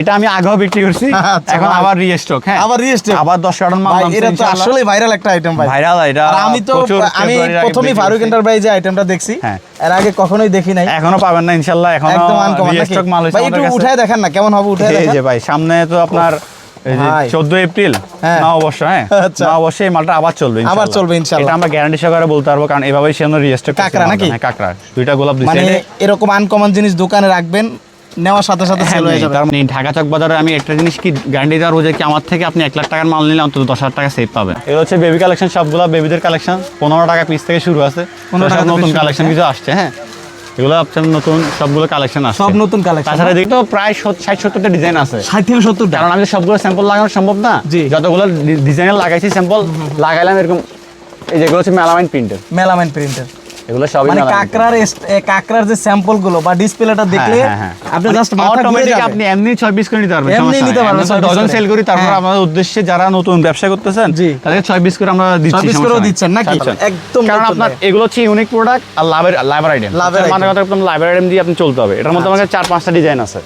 এটা আমি আগেও বিক্রি করছি। আচ্ছা, এখন আবার রিস্টক হ্যাঁ। আবার restock? আবার দশ কার্টন মাল ভাই নামছে এটা তো আসলে ভাইরাল একটা আইটেম ভাই। ভাইরাল এটা আমি তো আমি প্রথমেই ফারুক এন্টারপ্রাইজে আইটেমটা দেখছি। হ্যাঁ। এর আগে কখনোই দেখি নাই। এখনও পাবেন না ইনশাল্লাহ এখনও একদম রিস্টক মাল হয়েছে ভাই একটু উঠায় দেখেন না কেমন হবে উঠায় এই যে ভাই সামনে তো আপনার এই যে ভাই। 14 এপ্রিল হ্যাঁ। না অবশ্য হ্যাঁ। আচ্ছা। না অবশ্যই এই মালটা আবার চলবে আবার চলবে। এটা আমরা গ্যারান্টি সহকারে বলতে পারব কারণ এভাবেই সে রিস্টক কাঁকড়া নাকি? হ্যাঁ কাকড়া। দুইটা গোলাপ দিছে। মানে এরকম আনকমন জিনিস দোকানে রাখবেন নেওয়ার সাথে সাথে সেল হয়ে যাবে। তার মানে ঢাকা চক বাজারে আমি একটা জিনিস কি গ্যারান্টি কি আমার থেকে আপনি এক লাখ টাকার মাল নিলে অন্তত দশ হাজার টাকা সেভ পাবেন? এগুলো হচ্ছে বেবি কালেকশন সবগুলো বেবিদের কালেকশন পনেরো টাকা পিস থেকে শুরু আছে। 15 টাকা সব নতুন কালেকশন কিছু আসছে হ্যাঁ। এগুলো আপনার নতুন সবগুলো কালেকশন আসছে। সব নতুন কালেকশন তাছাড়া দেখি তো প্রায় ষাট সত্তরটা ডিজাইন আছে। ষাট থেকে সত্তরটা। কারণ আমি সবগুলো স্যাম্পল লাগানো সম্ভব না। জি। যতগুলো ডিজাইনের লাগাইছি স্যাম্পল লাগাইলাম এরকম এই যেগুলো হচ্ছে মেলামাইন প্রিন্টের মেলামেন প্রিন্টার এগুলো সবই মানে কাকরার কাকরার যে স্যাম্পলগুলো বা ডিসপ্লেটা দেখলে আপনি জাস্ট মাথা ঘুরে যাবে। আপনি এমনি ছয় পিস করে নিতে পারবেন এমনি নিতে পারবেন ডজন সেল করি তারপর হ্যাঁ। আমাদের উদ্দেশ্যে যারা নতুন ব্যবসা করতেছেন তাদের তাদেরকে ছয় পিস করে আমরা দিচ্ছি 26 করে দিচ্ছেন নাকি? একদম কারণ আপনার এগুলো হচ্ছে ইউনিক প্রোডাক্ট আর লাভের লাভের আইটেম মানে কথা একদম লাভের আইটেম দিয়ে আপনি চলতে হবে। এটার মধ্যে আমাদের চার পাঁচটা ডিজাইন আছে।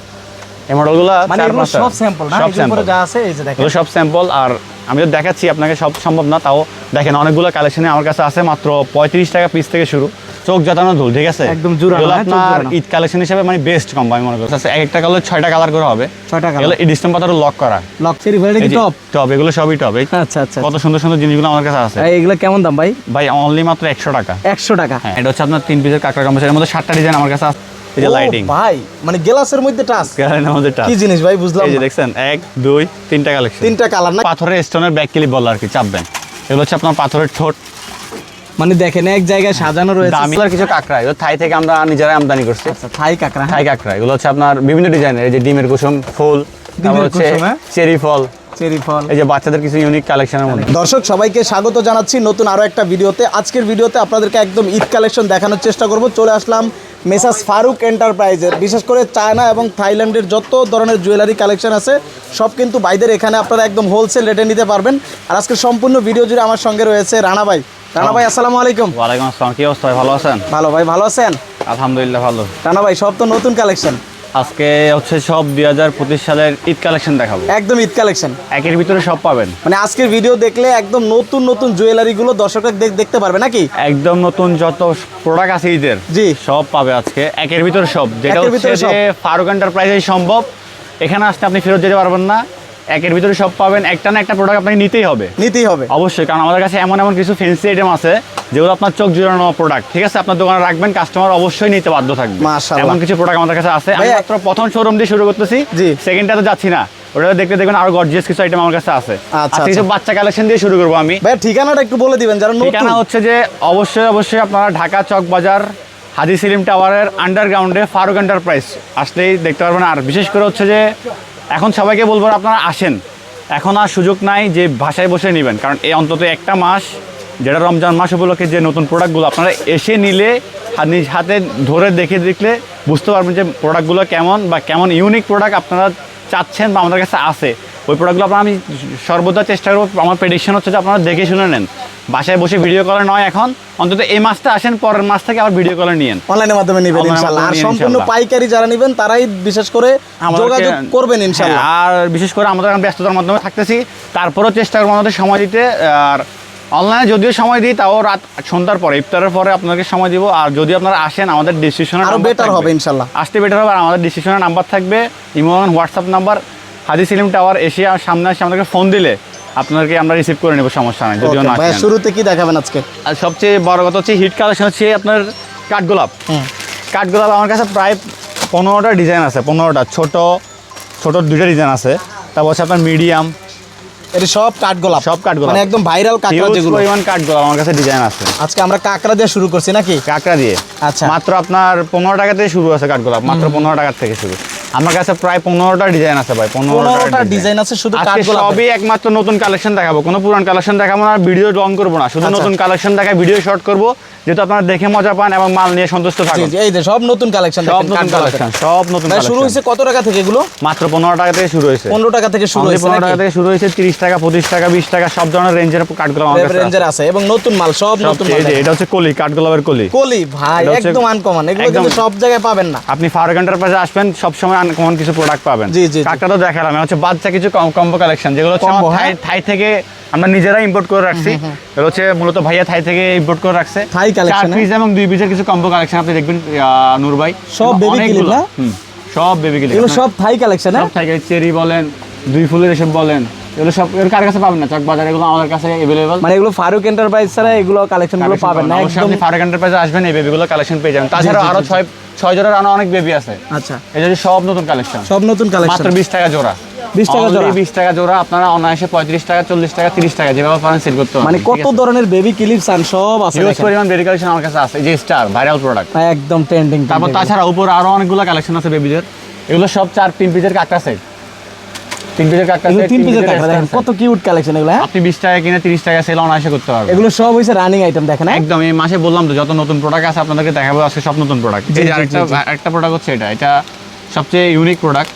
এই মডেলগুলো মানে চার সব স্যাম্পল না? সব স্যাম্পল যা আছে এই যে দেখেন। সব স্যাম্পল আর আমি তো দেখাচ্ছি আপনাকে সব সম্ভব না তাও দেখেন অনেকগুলো কালেকশনে আমার কাছে আছে মাত্র পঁয়ত্রিশ টাকা পিস থেকে শুরু। চোখ জাতানো ধুল ঠিক আছে? একদম হ্যাঁ, আপনার ঈদ কালেকশন হিসেবে মানে বেস্ট কম আমি মনে এক একটা কালার ছয়টা কালার করে হবে। ছয়টা ডিসটেম পাতার লক করা। লক কি টপ টপ এগুলো সবই টপ আচ্ছা আচ্ছা কত সুন্দর সুন্দর জিনিসগুলো আমার কাছে আছে। এই এগুলো কেমন দাম ভাই? ভাই অনলি মাত্র একশো টাকা। একশো টাকা। হ্যাঁ এটা হচ্ছে আপনার তিন পিসের কাঁকড়া কম্পিউটার এর মধ্যে সাতটা ডিজাইন আমার কাছে আছে। এই যে লাইটিং ভাই মানে গ্লাসের মধ্যে টাচ আমাদের টাচ কি জিনিস ভাই বুঝলাম এই যে দেখছেন এক দুই তিনটা কালেকশন তিনটা কালার না? পাথরের স্টোনের ব্যাক ক্লিপ বল আর কি চাপবেন। এগুলো হচ্ছে আপনার পাথরের ঠোঁট। মানে দেখেন এক জায়গায় সাজানো রয়েছে। দামি। আর কিছু কাঁকড়া এগুলো থাই থেকে আমরা নিজেরাই আমদানি করছি। আচ্ছা থাই কাকড়া থাই কাঁকড়া এগুলো হচ্ছে আপনার বিভিন্ন ডিজাইনের এই যে ডিমের কুসুম ফুল তারপর হচ্ছে হ্যাঁ? চেরি ফল। চেরি ফল। এই যে বাচ্চাদের কিছু ইউনিক কালেকশনের মধ্যে। দর্শক সবাইকে স্বাগত জানাচ্ছি নতুন আরও একটা ভিডিওতে। আজকের ভিডিওতে আপনাদেরকে একদম ঈদ কালেকশন দেখানোর চেষ্টা করব। চলে আসলাম মেসাস ফারুক এন্টারপ্রাইজের। বিশেষ করে চায়না এবং থাইল্যান্ডের যত ধরনের জুয়েলারি কালেকশন আছে সব কিন্তু বাইদের এখানে আপনারা একদম হোলসেল রেটে নিতে পারবেন। আর আজকে সম্পূর্ণ ভিডিও জুড়ে আমার সঙ্গে রয়েছে রানা ভাই। রানা ভাই আসসালামু আলাইকুম। ওয়ালাইকুম আসসালাম কি অবস্থা ভালো আছেন? ভালো ভাই ভালো আছেন? আলহামদুলিল্লাহ ভালো। রানা ভাই সব তো নতুন কালেকশন আজকে হচ্ছে সব দুই হাজার পঁচিশ সালের ঈদ কালেকশন দেখাবো। একদম ঈদ কালেকশন। একের ভিতরে সব পাবেন। মানে আজকের ভিডিও দেখলে একদম নতুন নতুন জুয়েলারিগুলো দর্শকরা দেখ- দেখতে পারবে নাকি? একদম নতুন যত প্রোডাক্ট আছে ঈদের জি। সব পাবে আজকে। একের ভিতরে সব। যেটা হচ্ছে ফারুক এন্টারপ্রাইজে সম্ভব। এখানে আসতে আপনি ফেরত যেতে পারবেন না। একের ভিতরে সব পাবেন। একটা না একটা প্রোডাক্ট আপনাকে নিতেই হবে। নিতেই হবে। অবশ্যই কারণ আমাদের কাছে এমন এমন কিছু ফেন্সি আইটেম আছে। যেগুলো আপনার চোখ জুড়ানো প্রোডাক্ট ঠিক আছে? আপনার দোকানে রাখবেন কাস্টমার অবশ্যই নিতে বাধ্য থাকবে। এমন কিছু প্রোডাক্ট আমাদের কাছে আছে। আমি মাত্র প্রথম শোরুম দিয়ে শুরু করতেছি। জি। সেকেন্ডটা তো যাচ্ছি না। ওটা দেখতে দেখবেন আরও গর্জিয়াস কিছু আইটেম আমার কাছে আছে। আচ্ছা, কিছু আচ্ছা। বাচ্চা কালেকশন দিয়ে শুরু করব আমি। ভাই ঠিকানাটা একটু বলে দিবেন যারা ঠিকানা হচ্ছে যে অবশ্যই অবশ্যই আপনারা ঢাকা চক বাজার হাজি সেলিম টাওয়ারের আন্ডারগ্রাউন্ডে ফারুক এন্টারপ্রাইজ আসলেই দেখতে পারবেন। আর বিশেষ করে হচ্ছে যে এখন সবাইকে বলব আপনারা আসেন। এখন আর সুযোগ নাই যে ভাষায় বসে নেবেন। কারণ এই অন্তত একটা মাস যেটা রমজান মাস উপলক্ষে যে নতুন প্রোডাক্টগুলো আপনারা এসে নিলে হাত- নিজ হাতে ধরে দেখে দেখলে বুঝতে পারবেন যে প্রোডাক্টগুলো কেমন বা কেমন ইউনিক প্রোডাক্ট আপনারা চাচ্ছেন বা আমাদের কাছে আছে। ওই প্রোডাক্টগুলো আপনারা আমি সর্বদা চেষ্টা করব আমার প্রেডিকশন হচ্ছে যে আপনারা দেখে শুনে নেন। বাসায় বসে ভিডিও কলে নয় এখন অন্তত এই মাসটা আসেন পরের মাস থেকে আবার ভিডিও কলে নিয়েন। অনলাইনের মাধ্যমে নেবেন ইনশাআল্লাহ আর সম্পূর্ণ ইনশাআল্লাহ। পাইকারি যারা নেবেন তারাই বিশেষ করে যোগাযোগ করবেন ইনশাআল্লাহ হ্যাঁ, আর বিশেষ করে আমাদের ব্যস্ততার মাধ্যমে থাকতেছি তারপরেও চেষ্টা করব আমাদের সময় দিতে আর অনলাইনে যদিও সময় দিই তাও রাত সন্ধ্যার পরে ইফতারের পরে আপনাকে সময় দিব। আর যদি আপনারা আসেন আমাদের ডিসক্রিপশনে আরও বেটার হবে ইনশাআল্লাহ। আসতে বেটার হবে আর আমাদের ডিসিশনের নাম্বার থাকবে। Imo WhatsApp number Haji Salim tower এসে আর সামনে এসে আমাদেরকে ফোন দিলে আপনাদেরকে আমরা রিসিভ করে নেব সমস্যা নাই যদিও না শুরুতে কি দেখাবেন আজকে? আর সবচেয়ে বড় কথা হচ্ছে হিট কালেকশন হচ্ছে আপনার কাঠগোলাপ। কাঠগোলাপ আমার কাছে প্রায় পনেরোটা ডিজাইন আছে পনেরোটা ছোট ছোট দুইটা ডিজাইন আছে। তারপর হচ্ছে আপনার মিডিয়াম এটা সব কাঠগোলাপ। সব কাঠগোলাপ। মানে একদম ভাইরাল কাঁকড়া যেগুলো। পরিমাণ কাঠগোলাপ আমার কাছে ডিজাইন আছে। আজকে আমরা কাঁকড়া দিয়ে শুরু করছি নাকি? কাঁকড়া দিয়ে। আচ্ছা। মাত্র আপনার পনেরো টাকা থেকে শুরু আছে কাঠগোলাপ মাত্র পনেরো টাকা থেকে শুরু। আমার কাছে প্রায় পনেরোটা ডিজাইন আছে ভাই পনেরোটা ডিজাইন আছে শুধু সবই একমাত্র নতুন কালেকশন দেখাবো কোনো পুরান কালেকশন দেখাবো না ভিডিও রং করব না শুধু আচ্ছা। নতুন কালেকশন দেখায় ভিডিও শর্ট করব যেহেতু আপনারা দেখে মজা পান এবং মাল নিয়ে সন্তুষ্ট থাকুন। এই যে সব নতুন কালেকশন সব নতুন কালেকশন সব নতুন শুরু হয়েছে কত টাকা থেকে এগুলো? মাত্র পনেরো টাকা থেকে শুরু হয়েছে। পনেরো টাকা থেকে শুরু হয়েছে পনেরো টাকা থেকে শুরু হয়েছে তিরিশ টাকা পঁচিশ টাকা বিশ টাকা সব ধরনের রেঞ্জের কাঠগুলো কাছে রেঞ্জের আছে এবং নতুন মাল সব নতুন মাল এটা হচ্ছে কলি কাঠগোলাপের কলি। কলি ভাই একদম আনকমন এগুলো কিন্তু সব জায়গায় পাবেন না। আপনি ফারুক এন্টারপ্রাইজে আসবেন সবসময় আনকমন কিছু প্রোডাক্ট পাবেন জি, জি। কাকটা তো দেখালাম হচ্ছে বাচ্চা কিছু কম্বো কালেকশন যেগুলো হচ্ছে থাই হ্যাঁ? থেকে আমরা নিজেরা ইম্পোর্ট করে রাখছি এগুলো হচ্ছে মূলত ভাইয়া থাই থেকে ইম্পোর্ট করে রাখছে থাই কালেকশন চার হ্যাঁ? পিস এবং দুই পিসের কিছু কম্বো কালেকশন আপনি দেখবেন নূর ভাই সব বেবি? হুম, সব বেবি কিলো এগুলো সব থাই কালেকশন সব থাই চেরি বলেন দুই ফুলের এসব বলেন এগুলো সব এর কার কাছে পাবেন না চক বাজার এগুলো আমাদের কাছে अवेलेबल মানে এগুলো ফারুক এন্টারপ্রাইজ ছাড়া এগুলো কালেকশন গুলো পাবেন না অবশ্যই একদম আপনি ফারুক এন্টারপ্রাইজে আসবেন এই বেবিগুলো কালেকশন পেয়ে যাবেন তাছাড়া জি, আরো জি। ছয় ছয় জোড়ার আরো অনেক বেবি আছে আচ্ছা এই যে সব নতুন কালেকশন সব নতুন কালেকশন মাত্র বিশ টাকা জোড়া 20 টাকা জোড়া? বিশ টাকা জোড়া আপনারা অনায়াসে পঁয়ত্রিশ টাকা চল্লিশ টাকা তিরিশ টাকা যেভাবে পারেন সেল করতে পারবেন মানে কত ধরনের বেবি ক্লিপস আন সব আছে হিউজ দেখেন। পরিমাণ বেবি কালেকশন আমার কাছে আছে এই যে স্টার ভাইরাল প্রোডাক্ট একদম ট্রেন্ডিং তারপর তাছাড়া উপরে আরো অনেকগুলো কালেকশন আছে বেবিদের এগুলো সব চার তিন পিসের কাকটা সেট তিন পিসের কাকটা তিন পিসের কাঁকড়া দেখেন কত কিউট কালেকশন এগুলো আপনি বিশ টাকা কিনে তিরিশ টাকা সেল অনায়াসে করতে পারবেন এগুলো সব হইছে রানিং আইটেম দেখেন? একদম এই মাসে বললাম তো যত নতুন প্রোডাক্ট আছে আপনাদেরকে দেখাবো আজকে সব নতুন প্রোডাক্ট এই আরেকটা জি, জি। একটা প্রোডাক্ট হচ্ছে এটা। এটা সবচেয়ে ইউনিক প্রোডাক্ট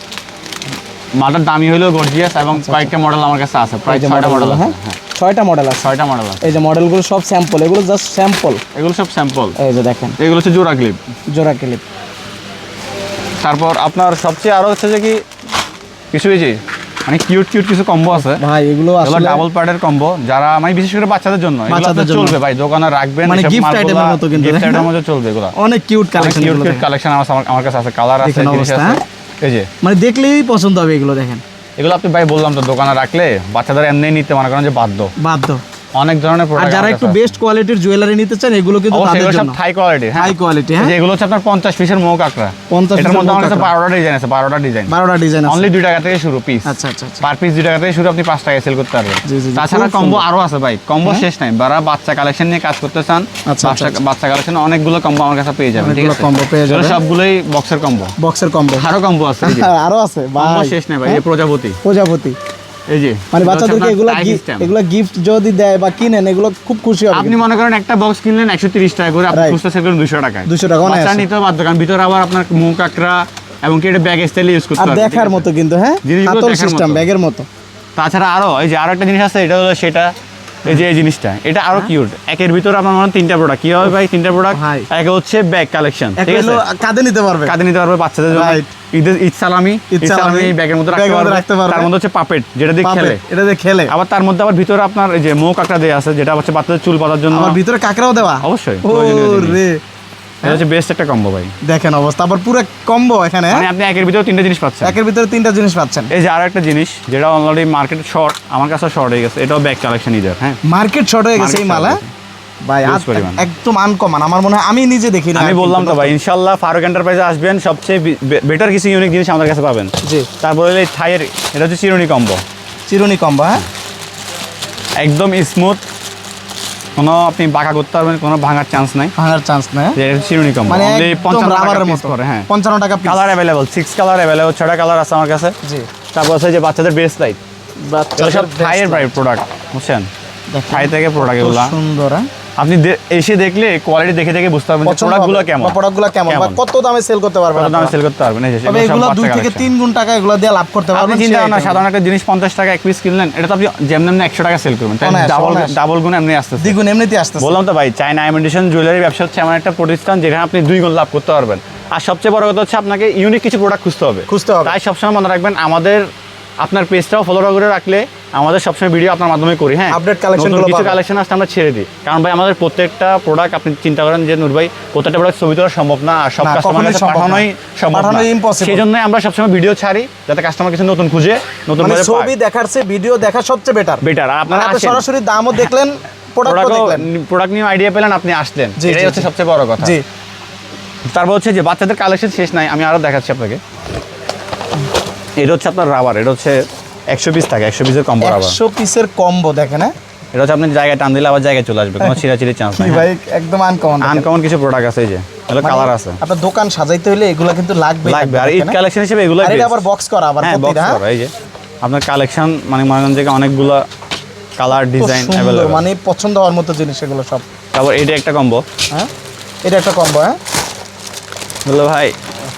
মালটার দামি হলো গর্জিয়াস এবং কয়েকটা মডেল আমার কাছে আছে প্রায় ছয়টা মডেল আছে হ্যাঁ? হ্যাঁ। ছয়টা মডেল আছে। ছয়টা মডেল আছে। এই যে মডেলগুলো সব স্যাম্পল এগুলো জাস্ট স্যাম্পল এগুলো সব স্যাম্পল এই যে দেখেন। এগুলো হচ্ছে জোড়া ক্লিপ জোড়া ক্লিপ তারপর আপনার সবচেয়ে আরও হচ্ছে যে কি কিছু এই যে মানে কিউট কিউট কিছু কম্বো আছে। ভাই এগুলো আসলে ডাবল প্যাডের কম্বো যারা মানে বিশেষ করে বাচ্চাদের জন্য বাচ্চাদের চলবে ভাই দোকানে রাখবেন মানে গিফট এর মতো কিন্তু, গিফট এর মতো চলবে এগুলো। অনেক cute collection cute cute collection আমার আমার কাছে আছে কালার আছে জিনিস আছে। এই যে। মানে দেখলেই পছন্দ হবে এগুলো দেখেন। এগুলো আপনি ভাই বললাম তো দোকানে রাখলে বাচ্চাদের এমনি নিতে মনে করেন যে বাধ্য। বাধ্য। অনেক ধরনের প্রোডাক্ট যারা একটু বেস্ট কোয়ালিটির জুয়েলারি নিতে চান এগুলো কিন্তু তাদের জন্য। থাই কোয়ালিটি হ্যাঁ? হাই কোয়ালিটি হ্যাঁ। এগুলো হচ্ছে আপনার পঞ্চাশ পিসের মৌ কাঁকড়া 50 এটার পিসের মধ্যে ডিজাইন আছে ডিজাইন ডিজাইন আছে। অনলি দুই টাকা থেকে শুরু পিস আচ্ছা আচ্ছা আচ্ছা। পার পিস দুই টাকা থেকে শুরু আপনি পাঁচ টাকায় সেল করতে পারবেন। জি, জি, জি, তাছাড়া কম্বো আরও আছে ভাই। কম্বো শেষ নাই। যারা বাচ্চা কালেকশন নিয়ে কাজ করতে চান আচ্ছা, আচ্ছা, বাচ্চা আচ্ছা। বাচ্চা কালেকশন অনেকগুলো কম্বো আমার কাছে পেয়ে যাবেন ঠিক আছে? combo পেয়ে যাবেন। সবগুলোই বক্সের কম্বো বক্সের কম্বো আরও কম্বো আছে আরও আছে কম্বো ভাই। শেষ নাই ভাই হ্যাঁ? এই প্রজাপতি। প্রজাপতি। এই যে মানে বাচ্চাদেরকে এগুলো। এগুলো গিফট যদি দেয় বা কিনেন এগুলো খুব খুশি হবে আপনি মনে করেন একটা বক্স কিনলেন একশো তিরিশ টাকা করে আপনি. খুচরা সেল করেন দুশো টাকায়। 200 টাকা। বাচ্চা নিতে বাধ্য কারণ ভিতরে আবার আপনার মুখ এবং কি এটা ব্যাগ স্টাইলে ইউজ করতে পারবেন, দেখার মতো কিন্তু হ্যাঁ? হাতল সিস্টেম ব্যাগের মতো। তাছাড়া আরও এই যে আরও একটা জিনিস আছে এটা হলো সেটা এই যে এই জিনিসটা এটা আরও কিউট একের ভিতরে আপনার মনে হয় তিনটা প্রোডাক্ট কি হবে ভাই তিনটা প্রোডাক্ট ভাই। এক হচ্ছে ব্যাগ কালেকশন ঠিক আছে? কাঁধে নিতে পারবে। কাঁধে নিতে পারবে বাচ্চাদের জন্য. ঈদের ঈদ সালামি ঈদ ঈদ সালামি সালামি ব্যাগের মধ্যে রাখতে রাখতে পারবে। পারবে। তার মধ্যে হচ্ছে পাপেট যেটা দিয়ে খেলে। এটা দিয়ে খেলে। আবার তার মধ্যে আবার ভিতরে আপনার এই যে মৌ কাঁকড়া দেওয়া আছে যেটা হচ্ছে বাচ্চাদের চুল জন্য। আবার ভিতরে কাঁকড়াও দেওয়া? অবশ্যই। রে এটা হচ্ছে বেস্ট একটা কম্বো ভাই। দেখেন অবস্থা আবার পুরো কম্বো এখানে হ্যাঁ? মানে আপনি একের ভিতরে তিনটা জিনিস পাচ্ছেন। একের ভিতরে তিনটা জিনিস পাচ্ছেন। এই যে আর একটা জিনিস যেটা অলরেডি মার্কেট শর্ট আমার কাছে শর্ট হয়ে গেছে এটাও ব্যাগ কালেকশন ঈদের হ্যাঁ? মার্কেট শর্ট হয়ে গেছে এই মাল হ্যাঁ? ভাই। একদম আনকমন আমার মনে হয় আমি নিজে দেখি আমি বললাম তো ভাই ইনশাল্লাহ ফারুক এন্টারপ্রাইজে আসবেন সবচেয়ে বেটার কিছু ইউনিক জিনিস আমাদের কাছে পাবেন। জি। তারপরে এই থাইয়ের এটা হচ্ছে চিরুনি কম্বো চিরুনি কম্বো হ্যাঁ? একদম স্মুথ কোনো আপনি বাঁকা করতে পারবেন কোনো ভাঙার চান্স নাই। ভাঙার চান্স না হ্যাঁ? যে এটা হচ্ছে চিরুনি কম্বো মানে Only একদম 55 টাকা রাবারের piece মতো। করে, হ্যাঁ। পঞ্চান্ন টাকা colour available six colour available ছটা কালার আছে আমার কাছে। জি। তারপর হচ্ছে যে বাচ্চাদের বেস্ট লাইট এগুলো সব থাইয়ের প্রোডাক্ট বুঝছেন? থাই থেকে প্রোডাক্ট এগুলো। সুন্দর হ্যাঁ? আপনি এসে দেখলে কোয়ালিটি দেখে দেখে বুঝতে পারবেন প্রোডাক্টগুলো কেমন। প্রোডাক্টগুলো কেমন? বা কত দামে সেল করতে পারবেন কত দামে সেল করতে পারবেন? এই তবে এগুলো সব এগুলো বাচ্চা দুই থেকে collection। তিন গুণ টাকা এগুলো দিয়ে লাভ করতে পারবেন আপনি চিন্তা না সাধারণ একটা জিনিস পঞ্চাশ টাকা এক পিস কিনলেন এটা তো আপনি যেমন এমনি একশো টাকা সেল করবেন তাই ডাবল ডাবল গুণ এমনি আসতেছে। দ্বিগুণ এমনিতে আসতেছে। বললাম তো ভাই চায়না ইমিটেশন জুয়েলারি ব্যবসা হচ্ছে এমন একটা প্রতিষ্ঠান যেখানে আপনি দুই গুণ লাভ করতে পারবেন। আর সবচেয়ে বড় কথা হচ্ছে আপনাকে ইউনিক কিছু প্রোডাক্ট খুঁজতে হবে। খুঁজতে হবে। তাই সবসময় মনে রাখবেন আমাদের আপনার পেজটাও ফলো করে রাখলে আমাদের সবসময় ভিডিও আপনার মাধ্যমে করি হ্যাঁ? নতুনগুলো কিছু কালেকশন আসলে আমরা ছেড়ে দিই। কারণ ভাই আমাদের প্রত্যেকটা প্রোডাক্ট আপনি চিন্তা করেন যে নূর ভাই প্রত্যেকটা প্রোডাক্ট ছবি তোলা সম্ভব না আর সব না, কাস্টমার কাছে পাঠানোই সম্ভব না। সেই জন্য আমরা সবসময় ভিডিও ছাড়ি যাতে কাস্টমার কিছু নতুন খুঁজে নতুন মানে। ছবি দেখার চেয়ে ভিডিও দেখা সবচেয়ে বেটার বেটার আপনারা আপনি আসেন। সরাসরি দামও দেখলেন প্রোডাক্ট নিয়ে আইডিয়া পেলেন আপনি আসলেন। এটাই হচ্ছে সবচেয়ে বড় কথা। জি। তারপর হচ্ছে যে বাচ্চাদের কালেকশন শেষ নাই আমি আরও দেখাচ্ছি আপনাকে। এটা হচ্ছে আপনার রাবার এটা হচ্ছে একশো পিস থাকে একশো পিসের কম্বো রাবার একশো পিসের কম্বো দেখেন হ্যাঁ? এটা হচ্ছে আপনি জায়গায় টান দিলে আবার জায়গায় চলে আসবে কোনো ছিঁড়াছিড়ি চান্স নাই ভাই একদম আনকমন আনকমন কিছু প্রোডাক্ট আছে এই যে এগুলো মানে কালার আছে। আপনার দোকান সাজাইতে হলে এগুলো কিন্তু লাগবে লাগবে আর ঈদ কালেকশন হিসেবে এগুলো আর এটা আবার বক্স করা আবার হ্যাঁ বক্স হ্যাঁ? করা এই যে আপনার কালেকশন মানে মনে যে অনেকগুলো কালার ডিজাইন অ্যাভেলেবল মানে পছন্দ হওয়ার মতো জিনিস এগুলো সব। তারপর এটা একটা কম্বো হ্যাঁ? এটা একটা কম্বো হ্যাঁ? বলল ভাই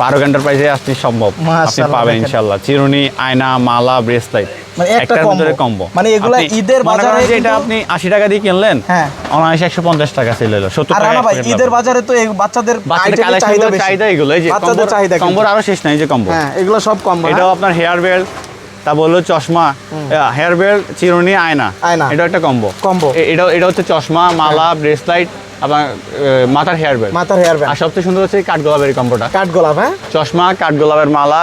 ফারুক এন্টারপ্রাইজে আপনি সম্ভব। আপনি পাবেন চিরুনি আয়না মালা ব্রেসলাইট মানে একটা। কম্বো মানে এগুলা ঈদের বাজারে এটা আপনি আশি টাকা দিয়ে কিনলেন হ্যাঁ। অনায়াসে একশো পঞ্চাশ টাকা ছিল সত্তর আর টাকা রানা ভাই ঈদের বাজারে তো বাচ্চাদের বাচ্চাদের item এর কালেকশন চাহিদা বেশি। চাহিদা এগুলো এই যে বাচ্চাদের চাহিদা কম্বোর আরও শেষ নাই যে কম্বো হ্যাঁ এগুলো সব এটাও আপনার হেয়ার বেল্ট তা বলল চশমা হেয়ার বেল্ট চিরুনি আয়না। আয়না। এটা একটা কম্বো Combo। এটা এটা হচ্ছে চশমা মালা ব্রেসলাইট আহ, মাথার হেয়ার বেল্ট মাথার হেয়ার আর সবচেয়ে সুন্দর হচ্ছে কাঠ গোলাপের কম্বোটা। কাঠ গোলাপ হ্যাঁ? চশমা কাঠ গোলাপের মালা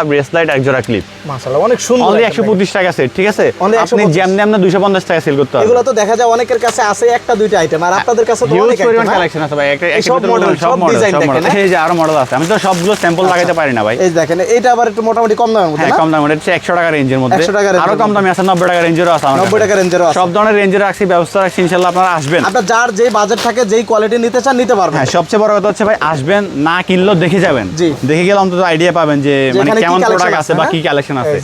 এক জোড়া ক্লিপ মাশাআল্লাহ অনেক সুন্দর অনলি একটা একশো bag। পঁচিশ টাকা সেট ঠিক আছে? আপনি 125 যেমনি আপনি দুইশো পঞ্চাশ টাকা সেল করতে এগুলো তো দেখা যায় অনেকের কাছে আছে একটা দুইটা আইটেম আর আপনাদের কাছে তো অনেক পরিমাণ item, হ্যাঁ? কালেকশন আছে ভাই একটা সব মডেল সব মডেল হ্যাঁ? এই যে আরও মডেল আছে আমি তো সবগুলো স্যাম্পল লাগাইতে পারি না ভাই। এই দেখেন এটা আবার একটু মোটামুটি কম দামের মধ্যে হ্যাঁ কম দাম এটা হচ্ছে একশো টাকা রেঞ্জের মধ্যে। 100 আরও কম দামে আছে নব্বই টাকা রেঞ্জেরও আছে আমার 90 কাছে। টাকা range-এরও আছে। সব ধরনের রেঞ্জের রাখছি ব্যবস্থা রাখছি ইনশাল্লাহ আপনারা আসবেন। আপনার যার যেই বাজেট থাকে যেই কোয়ালিটি নিতে চান নিতে পারবেন হ্যাঁ সবচেয়ে বড় কথা হচ্ছে ভাই আসবেন না কিনলেও দেখে যাবেন জি। দেখে গেলে অন্তত আইডিয়া পাবেন যে মানে কেমন প্রোডাক্ট আছে, বা হ্যাঁ? কি কালেকশন আছে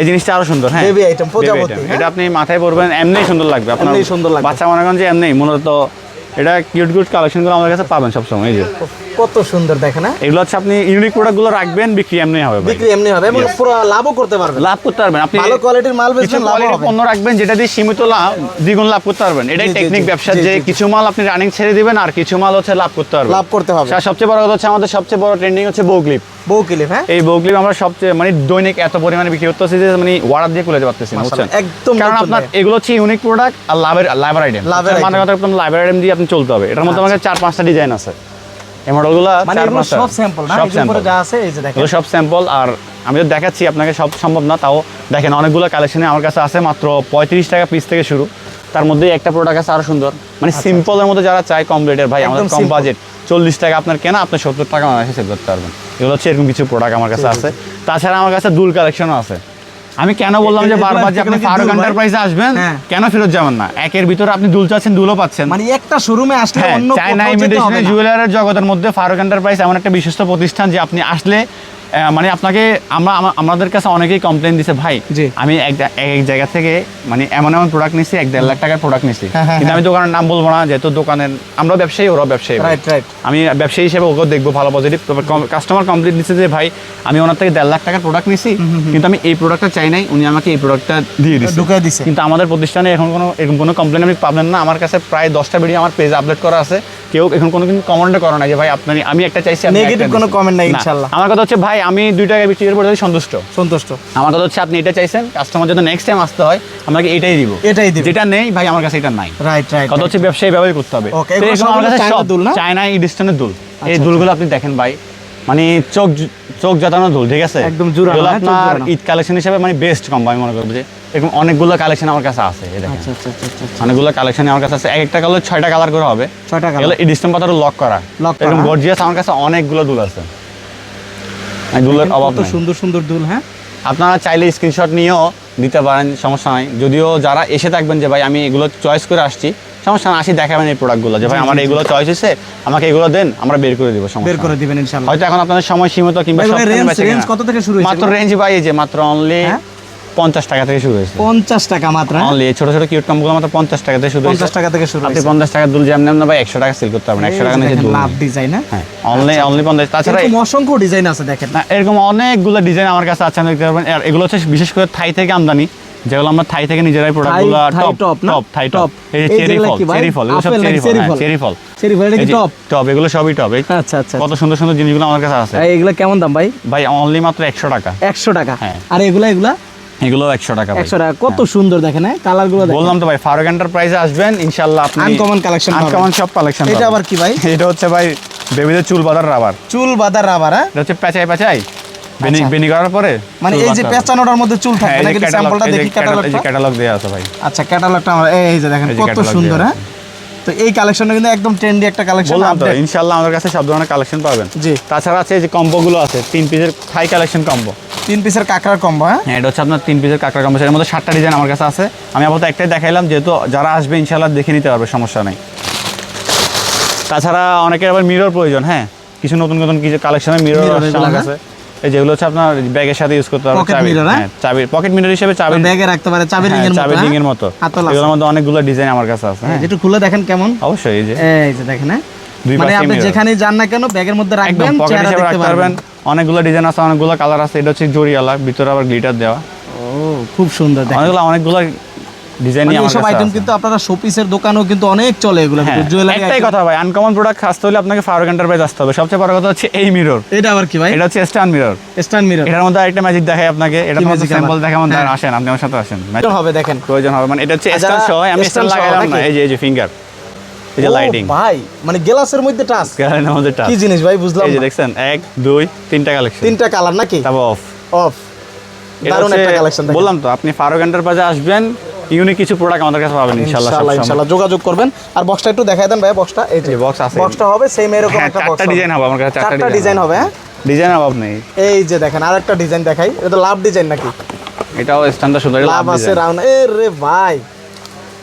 এই জিনিসটা আরও সুন্দর হ্যাঁ বেবি আইটেম প্রজাপতি। হ্যাঁ? এটা আপনি মাথায় পরবেন এমনি সুন্দর লাগবে আপনার সুন্দর লাগবে। বাচ্চা মনে করেন যে এমনি মূলত এটা কিউট কিউট কালেকশনগুলো আমাদের কাছে পাবেন সবসময় এই যে কত সুন্দর দেখেন হ্যাঁ? এগুলো হচ্ছে আপনি ইউনিক প্রোডাক্টগুলো রাখবেন বিক্রি এমনি হবে বিক্রি এমনি হবে এবং পুরো লাভও করতে পারবেন। লাভ করতে পারবেন। আপনি ভালো কোয়ালিটির মাল বেচবেন লাভ হবে। পণ্য রাখবেন যেটা দিয়ে সীমিত লাভ দ্বিগুণ লাভ করতে পারবেন। এটাই টেকনিক ব্যবসা যে। কিছু মাল আপনি রানিং ছেড়ে দিবেন আর কিছু মাল হচ্ছে লাভ করতে পারবেন। লাভ করতে হবে। সবচেয়ে বড় কথা হচ্ছে আমাদের সবচেয়ে বড় ট্রেন্ডিং হচ্ছে বউ ক্লিপ হ্যাঁ? এই বউ ক্লিপ আমরা সবচেয়ে মানে দৈনিক এত পরিমাণে বিক্রি করতেছি যে মানে ওয়ার্ডার দিয়ে খুলে পারতেছি না বুঝছেন? একদম কারণ আপনার এগুলো হচ্ছে ইউনিক প্রোডাক্ট আর লাভের লাভের আইটেম লাভের মানে কথা একদম লাভের আইটেম দিয়ে আপনি চলতে হবে। এটার মধ্যে আমাকে চার পাঁচটা ডিজাইন আছে। এই মডেলগুলো মানে সব স্যাম্পল না? সব স্যাম্পল যা আছে এই যে দেখেন। সব স্যাম্পল আর আমি তো দেখাচ্ছি আপনাকে সব সম্ভব না তাও দেখেন অনেকগুলো কালেকশনে আমার কাছে আছে মাত্র পঁয়ত্রিশ টাকা পিস থেকে শুরু। তার মধ্যে একটা প্রোডাক্ট আছে আরও সুন্দর। মানে সিম্পলের মধ্যে যারা চায় কম রেটের ভাই আমাদের আচ্ছা, কম বাজেট চল্লিশ টাকা আপনার কেনা আপনি সত্তর টাকা অনায়াসে সেল করতে পারবেন। এগুলো হচ্ছে এরকম কিছু প্রোডাক্ট আমার কাছে আছে। তাছাড়া আমার কাছে দুল কালেকশনও আছে। আমি কেন বললাম যে বারবার যে আপনি ফারুক এন্টারপ্রাইজ আসবেন হ্যাঁ। কেন ফেরত যাবেন না? একের ভিতরে আপনি দুল চাচ্ছেন দুলও পাচ্ছেন। মানে একটা শোরুমে আসলে হ্যাঁ অন্য চায়না ইমিটেশনের জুয়েলারের জগতের মধ্যে ফারুক এন্টারপ্রাইজ এমন একটা বিশিষ্ট প্রতিষ্ঠান যে আপনি আসলে মানে আপনাকে আমরা আমাদের কাছে অনেকেই কমপ্লেন দিছে ভাই আমি এক এক জায়গা থেকে মানে এমন এমন প্রোডাক্ট নিছি এক দেড় লাখ টাকার প্রোডাক্ট নিছি। হ্যাঁ, হ্যাঁ, কিন্তু আমি দোকানের নাম বলব না যেহেতু দোকানের আমরা ব্যবসায়ী ওরাও ব্যবসায়ী। আমি ব্যবসায়ী হিসেবে ওকেও দেখব ভালো পজিটিভ তবে কাস্টমার কমপ্লেন দিচ্ছে যে ভাই আমি ওনার থেকে দেড় লাখ টাকার প্রোডাক্ট নিছি কিন্তু আমি এই প্রোডাক্টটা চাই নাই উনি আমাকে এই প্রোডাক্টটা দিয়ে দিচ্ছে ঢুকাই দিছে। কিন্তু আমাদের প্রতিষ্ঠানে এখন কোনো এরকম কোনো কমপ্লেন আপনি পাবেন না। আমার কাছে প্রায় দশটা ভিডিও আমার পেজ আপলোড করা আছে। কেউ এখন কোনো কিন্তু কমেন্ট করে না যে ভাই আপনি আমি একটা চাইছি একটা কোনো comment নাই, না, ইনশাল্লাহ। আমার কথা হচ্ছে ভাই আমি দুই টাকা বিক্রি করে সন্তুষ্ট। সন্তুষ্ট। আমার কথা হচ্ছে আপনি এটা চাইছেন কাস্টমার যদি নেক্সট টাইম আসতে হয় আমাকে এটাই দিব। এটাই দিব। যেটা নেই ভাই আমার কাছে এটা নাই। রাইট রাইট কথা হচ্ছে ব্যবসায়ী ব্যবহার করতে হবে। এগুলো আমার কাছে সব দুল না? চায়না ইডিস্টনের দুল। এই আচ্ছা, দুলগুলো আপনি দেখেন ভাই। মানে চোখ চোখ জাতানো দুল ঠিক আছে? একদম এগুলো হ্যাঁ, আপনার। ঈদ কালেকশন হিসেবে মানে বেস্ট কম আমি মনে করব যে। এরকম অনেকগুলো কালেকশন আমার কাছে আছে এই আচ্ছা আচ্ছা আচ্ছা অনেকগুলো কালেকশন আমার কাছে আছে। এক একটা কালার ছয়টা কালার করে হবে। ছয়টা কালার ইডিস্টন পাতার লক করা। এরকম। গর্জিয়াস আমার কাছে অনেকগুলো দুল আছে। দুলের অভাব নাই। সুন্দর সুন্দর দুল হ্যাঁ? আপনারা চাইলে স্ক্রিনশট নিয়েও দিতে পারেন সমস্যা নাই। যদিও যারা এসে থাকবেন যে ভাই আমি এগুলো চয়েস করে আসছি সমস্যা না আসি দেখাবেন এই প্রোডাক্টগুলো যে ভাই আমার এগুলো চয়েস হয়েছে আমাকে এগুলো দেন আমরা বের করে দিব সমস্যা বের করে দিবেন ইনশাআল্লাহ। হয়তো এখন আপনাদের সময় সীমিত কিংবা ভাই, ভাই, শুরু মাত্র? রেঞ্জ পাই যে মাত্র অনলি? পঞ্চাশ টাকা থেকে শুরু হয়েছে। পঞ্চাশ টাকা মাত্র হ্যাঁ? অনলি ছোট ছোট কিউট মাত্র পঞ্চাশ টাকা থেকে শুরু পঞ্চাশ টাকা থেকে শুরু আপনি পঞ্চাশ টাকা দুল যেমন না ভাই একশো টাকা সেল করতে পারবেন একশো টাকা নিচে দুল লাভ ডিজাইন হ্যাঁ? অনলি অনলি পঞ্চাশ। তাছাড়া অসংখ্য ডিজাইন আছে দেখেন। না এরকম অনেকগুলো ডিজাইন আমার কাছে আছে দেখতে পারবেন। আর এগুলো হচ্ছে বিশেষ করে থাই থেকে আমদানি যেগুলো আমরা থাই থেকে নিজেরাই প্রোডাক্টগুলো টপ টপ থাই টপ এই যে চেরি ফল চেরি ফল এগুলো সব চেরি ফল চেরি হ্যাঁ, ফল? চেরি ফল এটা কি টপ টপ এগুলো সবই টপ আচ্ছা আচ্ছা কত সুন্দর সুন্দর জিনিসগুলো আমার কাছে আছে। এগুলা কেমন দাম ভাই? ভাই অনলি মাত্র একশো টাকা। একশো টাকা। হ্যাঁ। আর এগুলা এগুলা? এগুলো টাকা টাকা। কত সুন্দর দেখেন হ্যাঁ কালার দেখেন। বললাম তো ভাই ফারুক এন্টারপ্রাইজে আসবেন ইনশাআল্লাহ আপনি Uncommon collection আনকমন সব কালেকশন এটা আবার কি ভাই? এটা হচ্ছে ভাই বেবিদের চুল বাঁধার রাবার চুল বাঁধা রাবার হ্যাঁ? এটা হচ্ছে পেঁচাই পেঁচাই বেনি আচ্ছা। বেনি করার পরে মানে এই যে পেঁচানোটার মধ্যে চুল হ্যাঁ থাকে নাকি? স্যাম্পলটা দেখি ক্যাটালগ এই যে ক্যাটালগটা ক্যাটালগ দেওয়া আছে ভাই। আচ্ছা ক্যাটালগটা আমরা এই এই যে দেখেন কত সুন্দর হ্যাঁ? তো এই কালেকশনটা কিন্তু একদম ট্রেন্ডি একটা কালেকশন বললাম তো ইনশাআল্লাহ আমাদের কাছে সব ধরনের কালেকশন পাবেন। জি। তাছাড়া আছে এই যে কম্বোগুলো আছে তিন পিসের থাই কালেকশন কম্বো তিন পিসের কাঁকড়ার কম্বো হ্যাঁ? হ্যাঁ এটা হচ্ছে আপনার তিন পিসের কাঁকড়া কম্বো এর মধ্যে সাতটা ডিজাইন আমার কাছে আছে। আমি আপাতত একটাই দেখাইলাম যেহেতু যারা আসবে ইনশাআল্লাহ দেখে নিতে পারবে সমস্যা নেই। তাছাড়া অনেকের আবার মিরর প্রয়োজন হ্যাঁ? কিছু নতুন নতুন কিছু কালেকশনের মিরর হ্যাঁ? কাছে। এই যেগুলো হচ্ছে আপনার ব্যাগের সাথে ইউজ করতে পারবে চাবি। mirror, হ্যাঁ? হ্যাঁ চাবি পকেট মিরর হিসেবে চাবি ব্যাগে রাখতে পারে চাবি রিং এর মতো চাবি হ্যাঁ? রিং এর মতো। এগুলোর মধ্যে অনেকগুলো ডিজাইন আমার কাছে আছে হ্যাঁ। যেটা খুলে দেখেন কেমন? অবশ্যই এই যে। এই যে দেখেন হ্যাঁ? মানে আপনি। যেখানেই যান না কেন ব্যাগের মধ্যে রাখবেন চেহারা দেখতে পারবেন। পারবেন। অনেকগুলো ডিজাইন আছে অনেকগুলো কালার আছে এটা হচ্ছে জরিয়ালা ভিতরে আবার গ্লিটার দেওয়া। ও খুব সুন্দর অনেকগুলো অনেকগুলো ডিজাইনই মানে আমার কাছে আইটেম কিন্তু আপনারা শোপিসের দোকানেও কিন্তু অনেক চলে এগুলো হ্যাঁ, জুয়েলারি একটাই কথা ভাই আনকমন প্রোডাক্ট আসতে হলে আপনাকে ফারুক এন্টারপ্রাইজ আসতে হবে। সবচেয়ে বড় কথা হচ্ছে এই মিরর এটা আবার কি ভাই? এটা হচ্ছে স্ট্যান্ড মিরর স্ট্যান্ড মিরর এটার মধ্যে আরেকটা ম্যাজিক দেখাই আপনাকে এটা magic স্যাম্পল? দেখা হ্যাঁ। আসেন আপনি আমার সাথে আসেন। হবে দেখেন। প্রয়োজন হবে মানে এটা হচ্ছে স্ট্যান্ড সহ আমি স্ট্যান্ড লাগাইলাম না এই যে এই যে ফিঙ্গার এই যে লাইটিং ভাই মানে গ্লাসের মধ্যে টাচ মধ্যে টাচ। কি জিনিস ভাই বুঝলাম এই যে দেখছেন এক দুই তিনটা কালেকশন তিনটা কালার নাকি? তারপর অফ অফ দারুণ একটা কালেকশন বললাম তো আপনি ফারুক এন্টারপ্রাইজে আসবেন ইউনিক কিছু প্রোডাক্ট আমাদের কাছে পাবেন ইনশাআল্লাহ ইনশাআল্লাহ ইনশাআল্লাহ যোগাযোগ করবেন। আর বক্সটা একটু দেখাই দেন ভাই বক্সটা এই যে box আছে। বক্সটা হবে সেম এরকম হ্যাঁ একটা বক্স চারটা ডিজাইন হবে আমার কাছে চারটা ডিজাইন হবে। হ্যাঁ? ডিজাইন অভাব নেই এই। যে দেখেন আর একটা ডিজাইন দেখাই। এটা তো লাভ ডিজাইন নাকি? এটাও স্ট্যান্ডার্ড শুধু লাভ আছে রাউন্ড এ রে ভাই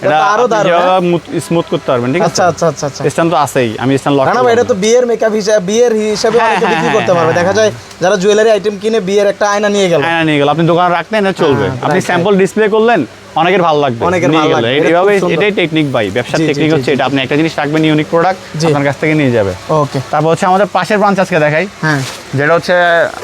এটা আরও দারুণ হ্যাঁ? স্মুথ করতে পারবেন ঠিক আছে? আচ্ছা আচ্ছা আচ্ছা। আচ্ছা স্ট্যান্ড তো আছেই আমি স্ট্যান্ড লক না না এটা তো বিয়ের মেকআপ হিসাবে বিয়ের হিসাবে হ্যাঁ, অনেকে হ্যাঁ, বিক্রি করতে পারবে। দেখা যায় যারা জুয়েলারি আইটেম কিনে বিয়ের একটা আয়না নিয়ে গেল। আয়না নিয়ে গেল। আপনি দোকানে রাখলেন এটা চলবে। আপনি স্যাম্পল ডিসপ্লে করলেন অনেকের ভালো লাগবে। অনেকের ভালো লাগবে, এইভাবে এটাই টেকনিক ভাই। ব্যবসার টেকনিক হচ্ছে এটা। আপনি একটা জিনিস রাখবেন ইউনিক প্রোডাক্ট আপনার কাছ থেকে নিয়ে যাবে। ওকে। তারপর হচ্ছে আমাদের পাশের ব্রাঞ্চ আজকে দেখাই। হ্যাঁ। যেটা হচ্ছে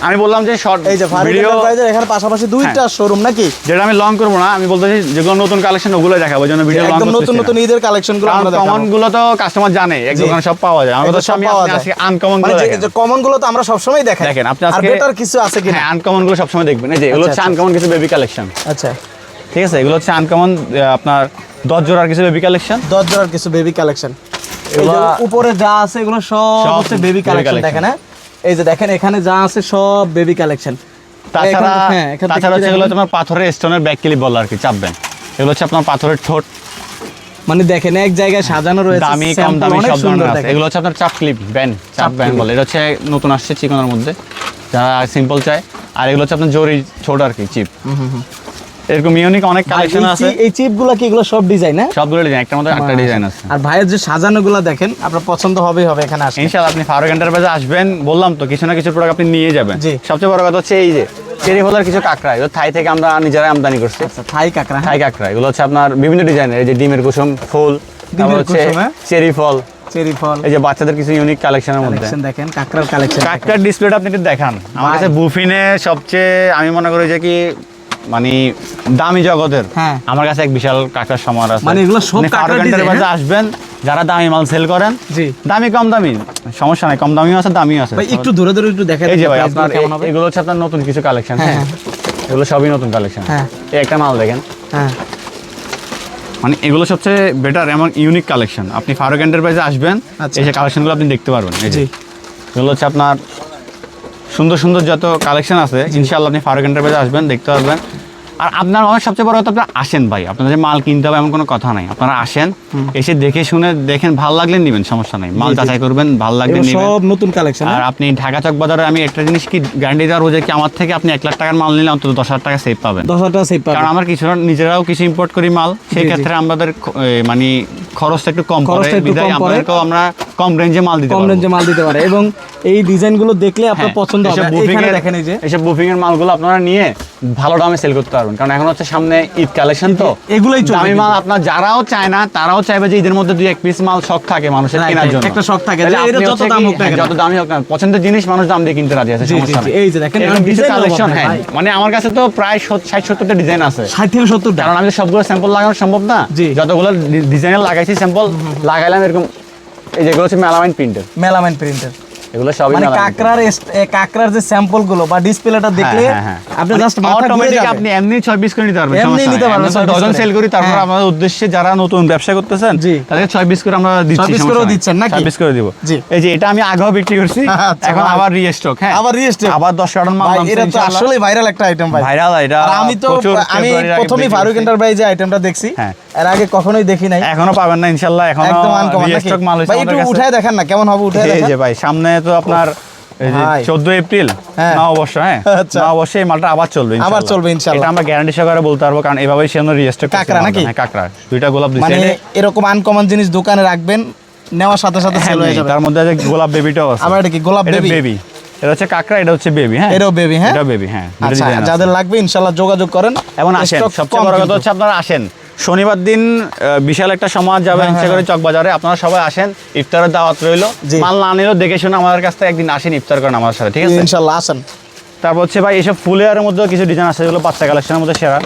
আমি বললাম যে শর্ট এই যে ভিডিও এখানে পাশাপাশি দুইটা শোরুম নাকি? যেটা আমি লং করব না আমি বলতে চাই যেগুলো নতুন কালেকশন ওগুলো দেখাবো যেন ভিডিও লং একদম নতুন নতুন ঈদের কালেকশনগুলো আমরা দেখাবো। কমনগুলো তো কাস্টমার জানে এক দোকানে সব পাওয়া যায়। আমার কথা সব পাওয়া যায়। আজকে আনকমন মানে গুলো দেখেন যে কমনগুলো তো আমরা সবসময় দেখাই। দেখেন, আপনি আর আজকে- বেটার কিছু আছে কিনা? হ্যাঁ আনকমনগুলো সবসময় দেখবেন। এই যে এগুলো আচ্ছা, হচ্ছে আচ্ছা। আনকমন কিছু বেবি কালেকশন আচ্ছা। ঠিক আছে এগুলো হচ্ছে আনকমন আপনার দশ জোড়ার কিছু বেবি কালেকশন দশ জোড়ার কিছু বেবি কালেকশন উপরে যা আছে এগুলো সব হচ্ছে বেবি কালেকশন দেখেন হ্যাঁ? এই যে দেখেন এখানে যা আছে সব বেবি কালেকশন তাছাড়া তাছাড়া তোমার পাথরের স্টোনের ব্যাক ক্লিপ বলে আর কি চাপবেন। এগুলো হচ্ছে আপনার পাথরের ঠোঁট। মানে দেখেন এক জায়গায় সাজানো রয়েছে দামি কম দামি সব ধরনের আছে। এগুলো হচ্ছে আপনার চাপ ক্লিপ ব্যান্ড চাপ ব্যান্ড বলে। এটা হচ্ছে নতুন আসছে চিকনের মধ্যে। যারা সিম্পল চায়। আর এগুলো হচ্ছে আপনার জরি ছোট আর কি চিপ এরকম ইউনিক অনেক কালেকশন আছে। এই চিপগুলা কি এগুলো সব ডিজাইন হ্যাঁ সবগুলো ডিজাইন একটার মধ্যে একটা ডিজাইন আছে। আর ভাইয়ের যে সাজানো গুলা দেখেন আপনার পছন্দ হবেই হবে এখানে আসলে ইনশাআল্লাহ আপনি ফারুক এন্টারপ্রাইজে আসবেন বললাম তো কিছু না কিছু প্রোডাক্ট আপনি নিয়ে যাবেন। সবচেয়ে বড় কথা হচ্ছে এই যে চেরি ফলার কিছু কাঁকড়া এগুলো থাই থেকে আমরা নিজেরাই আমদানি করছি। আচ্ছা থাই কাকড়া হ্যাঁ। থাই কাঁকড়া এগুলো হচ্ছে আপনার বিভিন্ন ডিজাইনের এই যে ডিমের কুসুম ফুল তারপর হচ্ছে হ্যাঁ? চেরি ফল চেরি ফল এই যে বাচ্চাদের কিছু ইউনিক কালেকশনের মধ্যে। কালেকশন দেখেন কাকড়ার কালেকশন কাঁকড়ার ডিসপ্লেটা আপনি একটু দেখান। আমার কাছে বুফিনে সবচেয়ে আমি মনে করি যে কি মানে দামি জগতের। হ্যাঁ। আমার কাছে এক বিশাল কাঁকড়ার সমার আছে। মানে এগুলো সব কাঁকড়ার এন্টারপ্রাইজে হ্যাঁ? আসবেন যারা দামি মাল সেল করেন জি। দামি কম দামি সমস্যা নাই কম দামিও আছে দামিও আছে। ভাই একটু ধরে ধরে একটু দেখা এই যে ভাই আপনার এগুলো হচ্ছে আপনার নতুন কিছু কালেকশন হ্যাঁ, হ্যাঁ? এগুলো সবই নতুন কালেকশন হ্যাঁ। এই একটা মাল দেখেন। হ্যাঁ। মানে এগুলো সবচেয়ে বেটার এমন ইউনিক কালেকশন আপনি ফারুক এন্টারপ্রাইজে আসবেন আচ্ছা। এই যে কালেকশনগুলো আপনি দেখতে পারবেন এই যে। এগুলো হচ্ছে আপনার সুন্দর সুন্দর যত কালেকশন আছে ইনশাআল্লাহ আপনি ফারুক এন্টারপ্রাইজে আসবেন দেখতে পারবেন। আর আপনার অনেক সবচেয়ে বড় কথা আপনারা আসেন ভাই। আপনাদের মাল কিনতে হবে এমন কোনো কথা নাই। আপনারা আসেন এসে দেখে শুনে দেখেন ভালো লাগলে নেবেন সমস্যা নাই। মাল। যাচাই করবেন ভালো লাগলে নেবেন। সব নতুন কালেকশন আর আপনি ঢাকা চক বাজারে আমি একটা জিনিস কি গ্যারান্টি দেওয়ার যে কি আমার থেকে আপনি এক লাখ টাকার মাল নিলে অন্তত দশ হাজার টাকা সেভ পাবেন? দশ হাজার টাকা সেভ কারণ পাবেন আমার কিছু নিজেরাও কিছু ইম্পোর্ট করি মাল। সেই। ক্ষেত্রে আমাদের মানে খরচটা একটু কম পড়ে একটু বিধায় কম আমরা কম রেঞ্জে মাল দিতে কম রেঞ্জে মাল দিতে পারে। এবং এই ডিজাইনগুলো দেখলে আপনার হ্যাঁ, পছন্দ হবে। এখানে দেখেন এই যে। এসব বুফিং এর মালগুলো আপনারা নিয়ে ভালো দামে সেল করতে পারবেন। কারণ এখন হচ্ছে সামনে ঈদ কালেকশন তো। এগুলোই চলবে দামি মাল আপনার যারাও চায় না তারাও চাইবে যে ঈদের মধ্যে দুই এক পিস মাল শখ থাকে মানুষের কেনার জন্য। একটা শখ থাকে যে যত দাম হোক না হ্যাঁ, যত দামি হোক না পছন্দের জিনিস মানুষ দাম দিয়ে কিনতে রাজি আছে সমস্যা এই যে দেখেন, কিছু কালেকশন হ্যাঁ মানে আমার কাছে তো প্রায় ষাট সত্তরটা ডিজাইন আছে। ষাট থেকে সত্তরটা। কারণ আমি সবগুলো স্যাম্পল লাগানো সম্ভব না। যতগুলো ডিজাইনের লাগাইছি স্যাম্পল লাগাইলাম এরকম এই যেগুলো হচ্ছে মেলামাইন প্রিন্টার। মেলামাইন প্রিন্টের। এগুলো সবই মানে এ, কাকড়ার যে স্যাম্পলগুলো বা ডিসপ্লেটা দেখলে আপনি জাস্ট মাথা ঘুরে যাবে। আপনি এমনি ছয় পিস করে নিতে পারবেন এমনি নিতে পারবেন ডজন সেল করি। তারপর হ্যাঁ। আমাদের উদ্দেশ্যে যারা নতুন ব্যবসা করতেছেন ছয় পিস করে আমরা দিচ্ছি piece সমস্যা করেও নাই। দিচ্ছেন নাকি? ছয় পিস করে দিব। এই যে এটা আমি আগেও বিক্রি করছি আচ্ছা, এখন আবার রিস্টক হ্যাঁ। আবার restock? আবার দশ কার্টন মাল নামছে এটা তো আসলে ভাইরাল একটা আইটেম ভাই। ভাইরাল এটা আমি তো আমি প্রথমেই ফারুক। এন্টারপ্রাইজে আইটেমটা দেখছি হ্যাঁ। এর আগে কখনোই দেখি নাই। এখনও পাবেন না ইনশাল্লাহ এখনও একদম আনকমন রিস্টক মাল হয়েছে ভাই একটু উঠায় দেখেন না কেমন হবে উঠায় এই যে ভাই সামনে তো আপনার। চোদ্দ এপ্রিল হ্যাঁ। নববর্ষ হ্যাঁ? আচ্ছা। নববর্ষে এই মালটা আবার চলবে ইনশাআল্লাহ। চলবে ইনশাআল্লাহ। এটা আমরা গ্যারান্টি সহকারে বলতে পারব কারণ এভাবেই সে রিস্টক কাঁকড়া নাকি? হ্যাঁ দুইটা গোলাপ দুই মানে এরকম আনকমন জিনিস দোকানে রাখবেন নেওয়ার সাথে সাথে সেল হয়ে যাবে। তার মধ্যে আছে গোলাপ বেবিটাও আছে। আবার এটা কি? গোলাপ বেবি বেবি এটা হচ্ছে কাঁকড়া এটা হচ্ছে বেবি হ্যাঁ? এটাও বেবি হ্যাঁ? এটা বেবি হ্যাঁ। আচ্ছা যাদের লাগবে ইনশাআল্লাহ যোগাযোগ করেন। এবং আসেন। সবচেয়ে বড় কথা হচ্ছে আপনারা আসেন। শনিবার দিন বিশাল একটা সমাজ যাবে ইচ্ছা করে চকবাজারে। আপনারা সবাই আসেন ইফতারের দাওয়াত রইল। মাল না নিলেও দেখে শুনে আমাদের কাছ থেকে একদিন আসেন ইফতার করেন আমার সাথে ঠিক আছে? ইনশাল্লাহ আসেন। তারপর হচ্ছে ভাই এসব ফুলেয়ার মধ্যেও কিছু ডিজাইন আছে যেগুলো বাচ্চা কালেকশনের মধ্যে সেরা।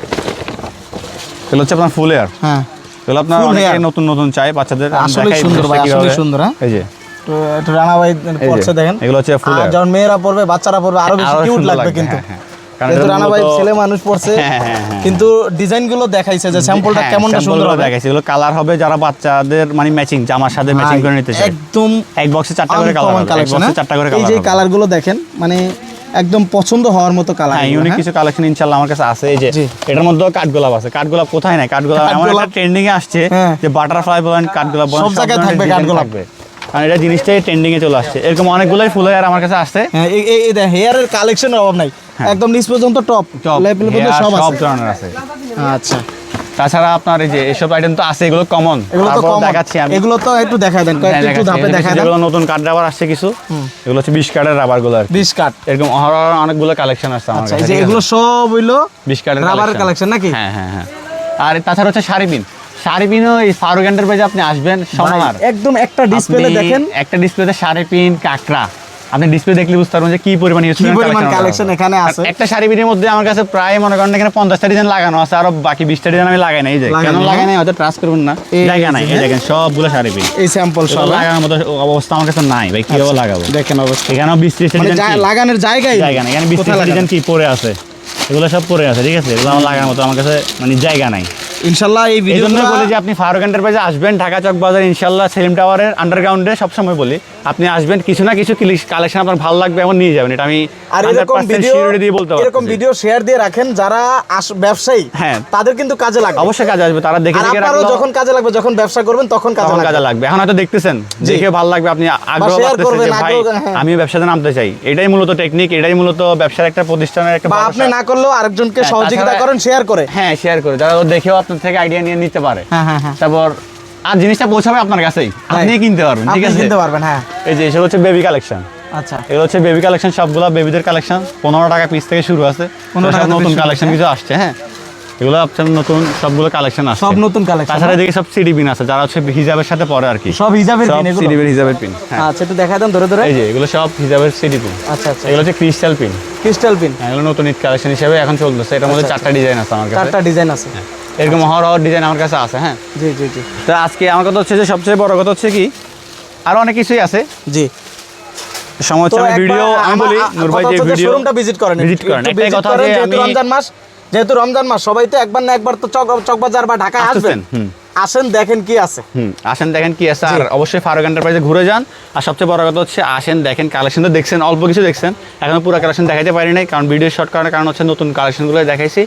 এগুলো হচ্ছে আপনার ফুলেয়ার হ্যাঁ। এগুলো আপনার অনেকে নতুন নতুন চাই বাচ্চাদের। দেখাই সুন্দর ভাই, কীভাবে। সুন্দর, হ্যাঁ? এই যে। তো রানা ভাই পড়ছে দেখেন। এগুলো হচ্ছে ফুল hair। যখন মেয়েরা পড়বে বাচ্চারা পড়বে আরও বেশি কিউট লাগবে কিন্তু। হ্যাঁ, হ্যাঁ। এটার রানা ভাই ছেলে মানুষ পড়ছে হ্যাঁ, হ্যাঁ, হ্যাঁ। কিন্তু ডিজাইন দেখাইছে যে স্যাম্পলটা হ্যাঁ, কেমনটা সুন্দর হবে। দেখাইছি এগুলো কালার হবে যারা বাচ্চাদের মানে ম্যাচিং জামার সাথে ম্যাচিং করে নিতে চায়। একদম এক বক্সে চারটা করে কালার হবে এক বক্সে হ্যাঁ? চারটা করে এই যে হবে। দেখেন মানে একদম পছন্দ হওয়ার মতো কালার হ্যাঁ ইউনিক কিছু কালেকশন ইনশাআল্লাহ আমার কাছে আছে। এই যে এটার মধ্যেও কাঠগোলাপ আছে। কাঠগোলাপ কোথায় নাই? কাঠগোলাপ এমন একটা ট্রেন্ডিং এ আসছে হ্যাঁ। যে বাটারফ্লাই বলেন কাঠগোলাপ বলেন সব জায়গায় থাকবে design কাঠগোলাপ। কারণ এটা জিনিসটাই ট্রেন্ডিং এ চলে আসছে। এরকম অনেকগুলোই ফুল আর আমার কাছে আসছে। হ্যাঁ এই হেয়ারের কালেকশনের অভাব নাই। একদম নিচ পর্যন্ত টপ লেভেল পর্যন্ত hair সব সব ধরনের আছে। আচ্ছা। তাছাড়া আপনার এই যে এসব আইটেম তো আছে এগুলো কমন এগুলো তো কম দেখাচ্ছি আমি। এগুলো তো একটু দেখায় দেন হ্যাঁ, কয়েকটা একটু। ধাপে দেখায় দেন। যেগুলো নতুন কাঠ রাবার আসছে কিছু এগুলো হচ্ছে বিশ কাঠের রাবারগুলো আর কি। বিশ কাট এরকম অহরহ অনেকগুলো কালেকশন আসছে আমার আচ্ছা এই যে এগুলো সব হইল বিশ কাঠের রাবারের কালেকশন নাকি? হ্যাঁ হ্যাঁ হ্যাঁ। আর তাছাড়া হচ্ছে শাড়ি পিন শাড়ি পিনও এই ফারুক এন্টারপ্রাইজে আপনি আসবেন সমানার একদম একটা ডিসপ্লে দেখেন। একটা ডিসপ্লেতে শাড়ি পিন কাকড়া। আপনি ডিসপ্লে দেখলে বুঝতে পারবেন যে কি পরিমাণ ইউজ কি পরিমাণ কালেকশন এখানে আছে? একটা শাড়ি পিনের মধ্যে আমার কাছে প্রায় মনে করেন এখানে পঞ্চাশটা ডিজাইন লাগানো আছে আর বাকি বিশটা ডিজাইন আমি লাগাই নাই। এই যে কেন লাগাই নাই? হয়তো ট্রাস্ট করবেন না। এই জায়গা নাই এই? দেখেন। সবগুলো শাড়ি পিন এই স্যাম্পল সব হ্যাঁ? লাগানোর মতো অবস্থা আমার কাছে নাই। ভাই কীভাবে লাগাবো? দেখেন অবস্থা। এখানেও বিশ ত্রিশটা মানে ডিজাইন যা- লাগানোর জায়গায় জায়গা নেই। এখানে বিশ কোথায় ত্রিশটা লাগানো? ডিজাইন কি? পরে আছে। এগুলো সব পরে আছে ঠিক আছে? এগুলো আমার লাগানোর মতো আমার কাছে মানে জায়গা নাই। ইনশাল্লাহ এই ভিডিও বলি যে আপনি ফারুক এন্টারপ্রাইজে আসবেন ঢাকা চক বাজার ইনশাল্লাহ সেলিম টাওয়ারের আন্ডারগ্রাউন্ডে সবসময় বলি আপনি আসবেন কিছু না কিছু কালেকশন আপনার ভালো লাগবে এমন নিয়ে যাবেন এটা আমি আর এরকম ভিডিও দিয়ে বলতে এরকম ভিডিও শেয়ার দিয়ে রাখেন যারা ব্যবসায়ী হ্যাঁ। তাদের কিন্তু কাজে লাগবে। অবশ্যই কাজে আসবে তারা দেখে দেখে রাখল। যখন কাজে লাগবে যখন ব্যবসা করবেন তখন কাজে লাগবে। কাজে লাগবে। এখন হয়তো দেখতেছেন। দেখে ভালো লাগবে আপনি আগ্রহ করবেন, ভাই হ্যাঁ। আমি ব্যবসাতে নামতে চাই। এটাই মূলত টেকনিক এটাই মূলত ব্যবসার একটা প্রতিষ্ঠানের একটা আপনি না করলেও আরেকজনকে হ্যাঁ, সহযোগিতা করেন শেয়ার করে। হ্যাঁ শেয়ার করে। যারা দেখেও আপনার থেকে আইডিয়া নিয়ে নিতে পারে। হ্যাঁ হ্যাঁ হ্যাঁ। তারপর আর জিনিসটা পৌঁছাবে আপনার কাছেই। আপনি কিনতে পারবেন ঠিক আছে? কিনতে পারবেন হ্যাঁ। এই যে এসব হচ্ছে বেবি কালেকশন আচ্ছা। এগুলো হচ্ছে বেবি কালেকশন সবগুলো বেবিদের কালেকশন পনেরো টাকা পিস থেকে শুরু আছে। 15 টাকা সব থেকে নতুন কালেকশন কিছু আসছে হ্যাঁ? এগুলো আপনার নতুন সবগুলো কালেকশন আসছে। সব নতুন কালেকশন তাছাড়া দেখি সব সিডি পিন আছে যারা হচ্ছে হিজাবের সাথে পরে আর কি। সব হিজাবের পিন এগুলো? সিডি হিজাবের পিন আচ্ছা একটু দেখা দেন ধরে ধরে। এই যে এগুলো সব হিজাবের সিডি পিন আচ্ছা আচ্ছা। এগুলো হচ্ছে ক্রিস্টাল পিন ক্রিস্টাল পিন এগুলো নতুন ঈদ কালেকশন হিসেবে এখন চলতেছে। এটার মধ্যে আচ্ছা, চারটা ডিজাইন আছে আমার কাছে। চারটা ডিজাইন আছে। এরকম হওয়ার হর ডিজাইন আমার কাছে আছে হ্যাঁ? জি জি জি। তো আজকে আমার কথা হচ্ছে যে সবচেয়ে বড় কথা হচ্ছে কি আরও অনেক কিছুই আছে। জি। সময় ভিডিও আমি বলি নূর ভাই যে ভিডিও শোরুমটা ভিজিট করেন ভিজিট করেন। একটা একটাই কথা যে আমি- রমজান মাস যেহেতু রমজান মাস সবাই তো একবার না একবার তো চক চকবাজার বা ঢাকায় আসবেন। আসেন দেখেন কি আছে। হুম আসেন দেখেন কি আছে। আর অবশ্যই ফারুক এন্টারপ্রাইজে ঘুরে যান। আর সবচেয়ে বড় কথা হচ্ছে আসেন দেখেন কালেকশন তো দেখছেন অল্প কিছু দেখছেন। এখন পুরো কালেকশন দেখাইতে পারি নাই কারণ ভিডিও শর্ট করার কারণ হচ্ছে নতুন কালেকশনগুলো দেখাইছি।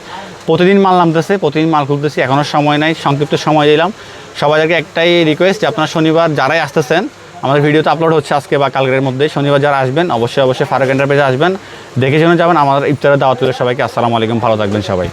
প্রতিদিন মাল নামতেছে প্রতিদিন মাল খুলতেছি এখনও সময় নাই সংক্ষিপ্ত সময় দিলাম। সবাইকে একটাই রিকোয়েস্ট যে আপনারা শনিবার যারাই আসতেছেন আমাদের ভিডিও তো আপলোড হচ্ছে আজকে বা কালকের মধ্যে। শনিবার যারা আসবেন, অবশ্যই অবশ্যই ফারুক এন্টারপ্রাইজে আসবেন। দেখে শুনে যাবেন, আমাদের ইফতারের দাওয়াত সবাইকে আসসালামু আলাইকুম, ভালো থাকবেন সবাই।